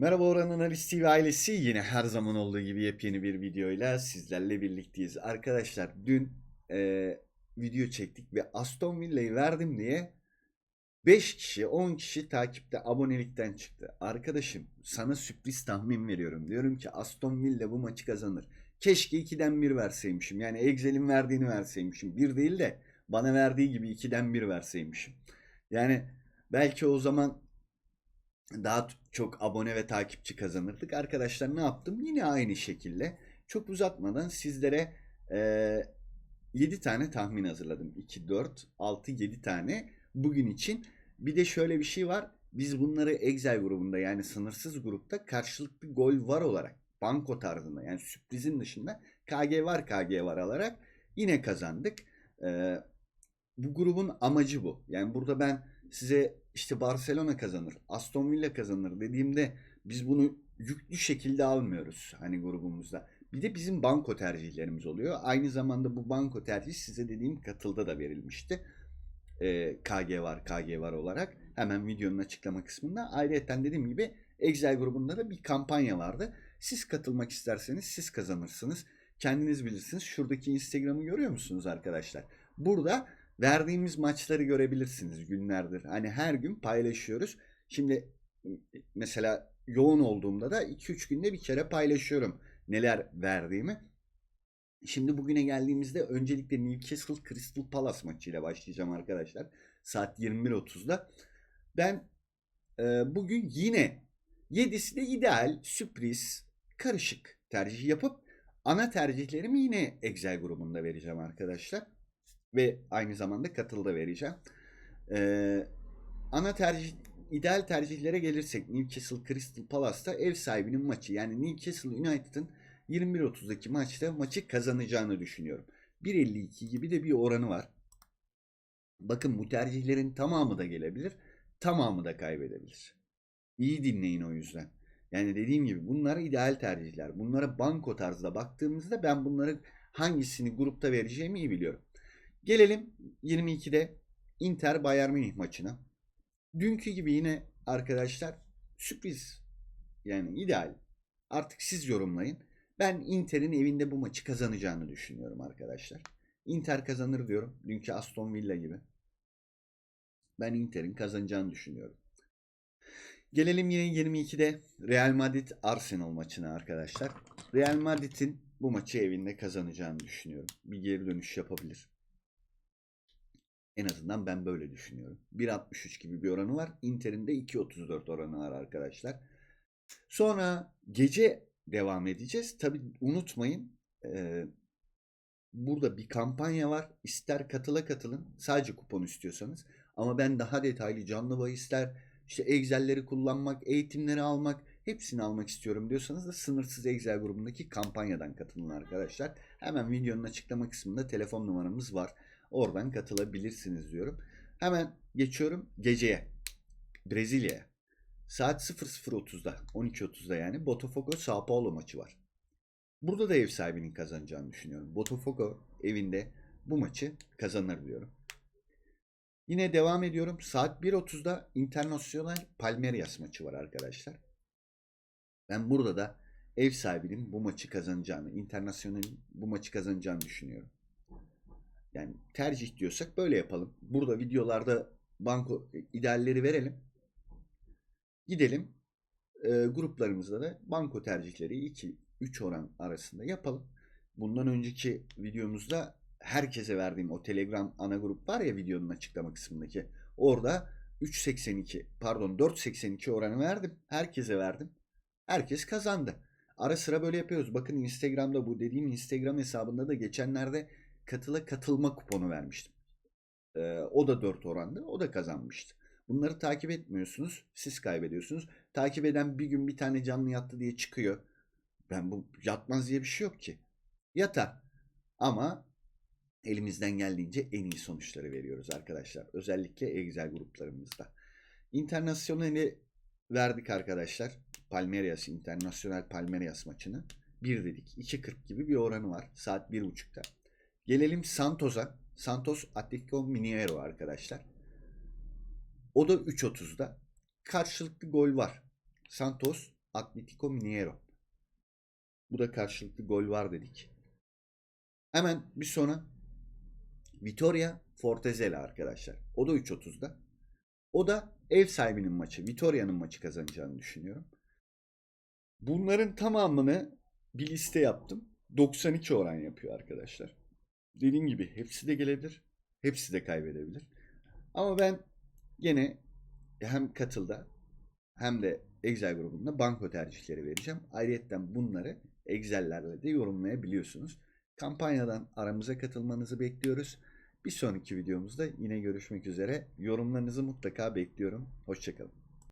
Merhaba Orhan Analiz TV ailesi. Yine her zaman olduğu gibi yepyeni bir videoyla sizlerle birlikteyiz. Arkadaşlar dün e, video çektik ve Aston Villa'yı verdim diye 5 kişi 10 kişi takipte abonelikten çıktı. Arkadaşım sana sürpriz tahmin veriyorum. Diyorum ki Aston Villa bu maçı kazanır. Keşke 2'den 1 verseymişim. Yani Excel'in verdiğini verseymişim. 1 değil de bana verdiği gibi 2'den 1 verseymişim. Yani belki o zaman daha çok abone ve takipçi kazanırdık. Arkadaşlar ne yaptım? Yine aynı şekilde çok uzatmadan sizlere eee 7 tane tahmin hazırladım. 2, 4, 6, 7 tane bugün için. Bir de şöyle bir şey var. Biz bunları Excel grubunda yani sınırsız grupta karşılıklı gol var olarak banko tarzında yani sürprizin dışında KG var KG var alarak yine kazandık. Eee, bu grubun amacı bu. Yani burada ben size işte Barcelona kazanır, Aston Villa kazanır dediğimde biz bunu yüklü şekilde almıyoruz hani grubumuzda. Bir de bizim banko tercihlerimiz oluyor. Aynı zamanda bu banko tercih size dediğim katılda da verilmişti. Ee, KG var, KG var olarak. Hemen videonun açıklama kısmında. Ayrıca dediğim gibi Excel grubunda da bir kampanya vardı. Siz katılmak isterseniz siz kazanırsınız. Kendiniz bilirsiniz. Şuradaki Instagram'ı görüyor musunuz arkadaşlar? Burada verdiğimiz maçları görebilirsiniz günlerdir. Hani her gün paylaşıyoruz. Şimdi mesela yoğun olduğumda da 2-3 günde bir kere paylaşıyorum neler verdiğimi. Şimdi bugüne geldiğimizde öncelikle Newcastle Crystal Palace maçıyla başlayacağım arkadaşlar. Saat 21.30'da. Ben e, bugün yine 7'si de ideal, sürpriz, karışık tercih yapıp ana tercihlerimi yine Excel grubunda vereceğim arkadaşlar. Ve aynı zamanda katılda vereceğim. Ee, ana tercih ideal tercihlere gelirsek Newcastle Crystal Palace'ta ev sahibinin maçı yani Newcastle United'ın 21.30'daki maçta maçı kazanacağını düşünüyorum. 1.52 gibi de bir oranı var. Bakın bu tercihlerin tamamı da gelebilir, tamamı da kaybedebilir. İyi dinleyin o yüzden. Yani dediğim gibi bunlar ideal tercihler. Bunlara banko tarzda baktığımızda ben bunları hangisini grupta vereceğimi iyi biliyorum. Gelelim 22'de Inter Bayern Münih maçına. Dünkü gibi yine arkadaşlar sürpriz. Yani ideal. Artık siz yorumlayın. Ben Inter'in evinde bu maçı kazanacağını düşünüyorum arkadaşlar. Inter kazanır diyorum. Dünkü Aston Villa gibi. Ben Inter'in kazanacağını düşünüyorum. Gelelim yine 22'de Real Madrid Arsenal maçına arkadaşlar. Real Madrid'in bu maçı evinde kazanacağını düşünüyorum. Bir geri dönüş yapabilir. En azından ben böyle düşünüyorum. 1.63 gibi bir oranı var. Inter'in de 2.34 oranı var arkadaşlar. Sonra gece devam edeceğiz. Tabi unutmayın e, burada bir kampanya var. İster katıla katılın. Sadece kupon istiyorsanız. Ama ben daha detaylı canlı bahisler, işte Excel'leri kullanmak, eğitimleri almak, hepsini almak istiyorum diyorsanız da sınırsız Excel grubundaki kampanyadan katılın arkadaşlar. Hemen videonun açıklama kısmında telefon numaramız var. Oradan katılabilirsiniz diyorum. Hemen geçiyorum geceye. Brezilya'ya. Saat 00.30'da, 12.30'da yani Botafogo Sao Paulo maçı var. Burada da ev sahibinin kazanacağını düşünüyorum. Botafogo evinde bu maçı kazanır diyorum. Yine devam ediyorum. Saat 1.30'da Internacional Palmeiras maçı var arkadaşlar. Ben burada da ev sahibinin bu maçı kazanacağını, Internacional'in bu maçı kazanacağını düşünüyorum. Yani tercih diyorsak böyle yapalım. Burada videolarda banko idealleri verelim. Gidelim e, gruplarımızda da banko tercihleri 2 3 oran arasında yapalım. Bundan önceki videomuzda herkese verdiğim o Telegram ana grup var ya videonun açıklama kısmındaki. Orada 3.82 pardon 4.82 oranı verdim. Herkese verdim. Herkes kazandı. Ara sıra böyle yapıyoruz. Bakın Instagram'da bu dediğim Instagram hesabında da geçenlerde katıla katılma kuponu vermiştim. Ee, o da 4 orandı. O da kazanmıştı. Bunları takip etmiyorsunuz. Siz kaybediyorsunuz. Takip eden bir gün bir tane canlı yattı diye çıkıyor. Ben bu yatmaz diye bir şey yok ki. Yatar. Ama elimizden geldiğince en iyi sonuçları veriyoruz arkadaşlar. Özellikle Excel gruplarımızda. Internasyoneli verdik arkadaşlar. Palmeiras, Internasyonel Palmeiras maçını. 1 dedik. 2.40 gibi bir oranı var. Saat 1.30'da. Gelelim Santos'a. Santos Atletico Mineiro arkadaşlar. O da 3.30'da. Karşılıklı gol var. Santos Atletico Mineiro. Bu da karşılıklı gol var dedik. Hemen bir sonra Vitoria Fortezela arkadaşlar. O da 3.30'da. O da ev sahibinin maçı. Vitoria'nın maçı kazanacağını düşünüyorum. Bunların tamamını bir liste yaptım. 92 oran yapıyor arkadaşlar. Dediğim gibi hepsi de gelebilir. Hepsi de kaybedebilir. Ama ben gene hem katılda hem de Excel grubunda banko tercihleri vereceğim. Ayrıca bunları Excel'lerle de yorumlayabiliyorsunuz. Kampanyadan aramıza katılmanızı bekliyoruz. Bir sonraki videomuzda yine görüşmek üzere. Yorumlarınızı mutlaka bekliyorum. Hoşçakalın.